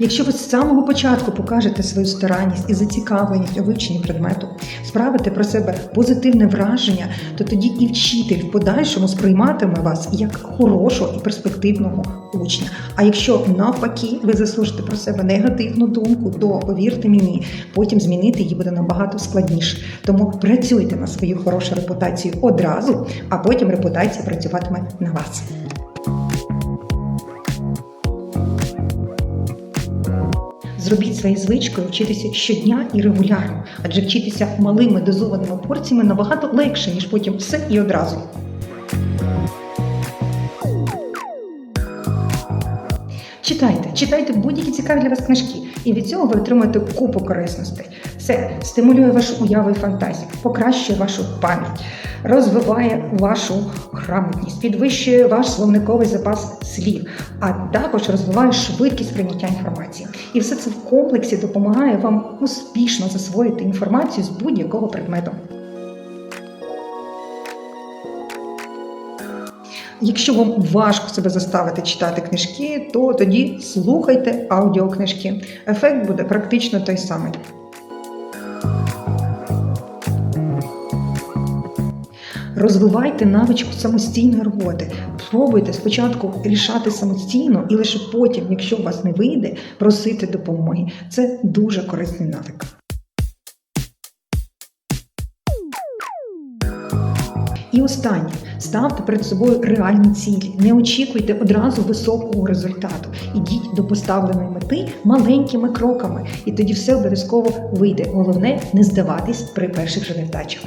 Якщо ви з самого початку покажете свою старанність і зацікавленість у вивченні предмету, справите про себе позитивне враження, то тоді і вчитель в подальшому сприйматиме вас як хорошого і перспективного учня. А якщо навпаки ви заслужите про себе негативну думку, то повірте мені, потім змінити її буде набагато складніше. Тому працюйте на свою хорошу репутацію одразу, а потім репутація працюватиме на вас. Зробіть своєю звичкою вчитися щодня і регулярно, адже вчитися малими дозованими порціями набагато легше, ніж потім все і одразу. Читайте, читайте будь-які цікаві для вас книжки, і від цього ви отримуєте купу корисностей. Це стимулює вашу уяву і фантазію, покращує вашу пам'ять, розвиває вашу грамотність, підвищує ваш словниковий запас слів, а також розвиває швидкість прийняття інформації. І все це в комплексі допомагає вам успішно засвоїти інформацію з будь-якого предмету. Якщо вам важко себе заставити читати книжки, то тоді слухайте аудіокнижки. Ефект буде практично той самий. Розвивайте навичку самостійної роботи. Пробуйте спочатку рішати самостійно, і лише потім, якщо у вас не вийде, просити допомоги. Це дуже корисний навик. І останнє ставте перед собою реальні цілі. Не очікуйте одразу високого результату. Ідіть до поставленої мети маленькими кроками, і тоді все обов'язково вийде. Головне не здаватись при перших же невдачах.